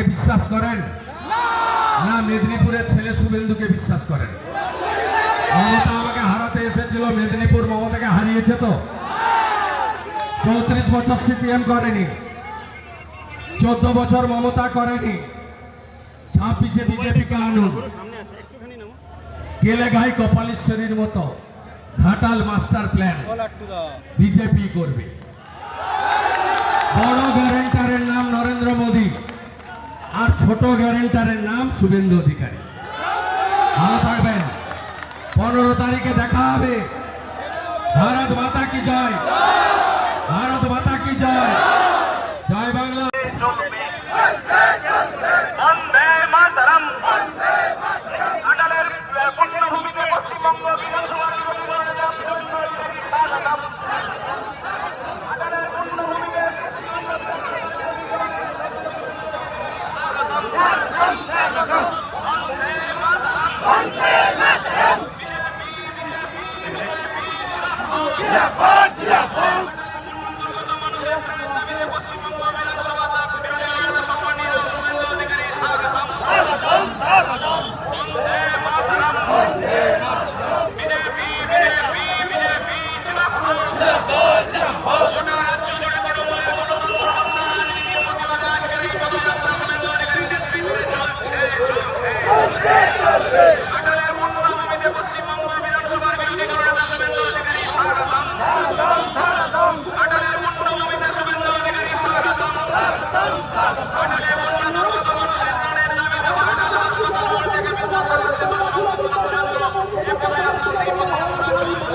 মমতাকে বিশ্বাস করেন? না মেদিনীপুরের ছেলে শুভেন্দুকে বিশ্বাস করেন। মমতা আমাকে হারাতে এসেছিল, মেদিনীপুর মমতাকে হারিয়েছে তো? চৌত্রিশ বছর সিপিএম করেনি। চোদ্দ বছর মমতা করেনি। ছাব্বিশে বিজেপিকে আনুন। কেলে গাই কপালেশ্বরীর মতো। Ghatal master plan. বিজেপি করবে। বড় গ্যারেন্টারের নাম নরেন্দ্র মোদী। আর ছোট গ্যারেন্টারের নাম শুভেন্দু অধিকারী। ভালো থাকবেন। পনেরো তারিখে দেখা হবে। ভারত মাতা কি জয় ভারত মাতা কি জয় জয় বাংলা বন্দে মাতরম আটালের পূর্ণভূমিতে পশ্চিমবঙ্গ বিধানসভার নির্বাচনে স্বাগতম আটালের পূর্ণভূমিতে আটালের পূর্ণভূমিতে পশ্চিমবঙ্গ বিধানসভার বিরোধী দলনেতা শুভেন্দু অধিকারী স্বাগতম আটালের পূর্ণভূমিতে শুভেন্দু অধিকারী স্বাগতম আটালের বন্য দুর্গত মানুষের প্রাণের দাবিতে মহাটাল হাসপাতাল মোড় থেকে বিদ্যাসাগর সেতু পর্যন্ত এ পদযাত্রা সেই পদযাত্রা চলছে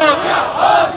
জিন্দাবাদ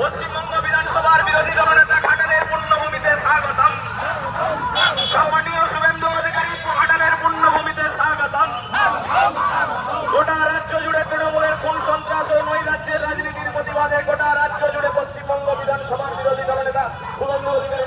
পশ্চিমবঙ্গ বিধানসভার বিরোধী দলনেতা ঘাটালের পূর্ণভূমিতে স্বাগতম। সমানীয় শুভেন্দু অধিকারী ঘাটালের পূর্ণভূমিতে স্বাগতম। গোটা রাজ্য জুড়ে তৃণমূলের কোন সন্ত্রাস ও নৈরাজ্যের রাজনীতির প্রতিবাদে গোটা রাজ্য জুড়ে পশ্চিমবঙ্গ বিধানসভার বিরোধী দলনেতা শুভেন্দু অধিকারী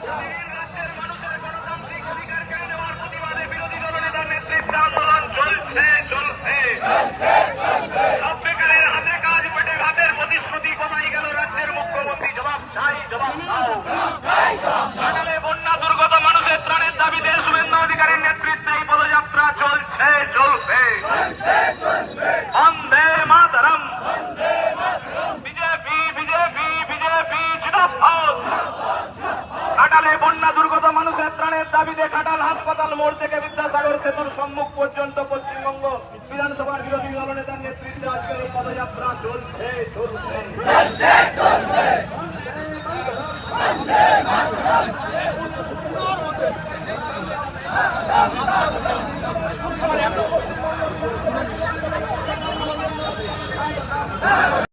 দাবিতে কাটাল হাসপাতাল মোড় থেকে বিদ্যাসাগর সেতুর সম্মুখ পর্যন্ত পশ্চিমবঙ্গ বিধানসভার বিরোধী দলনেতার নেতৃত্বে আজকের পদযাত্রা চলছে।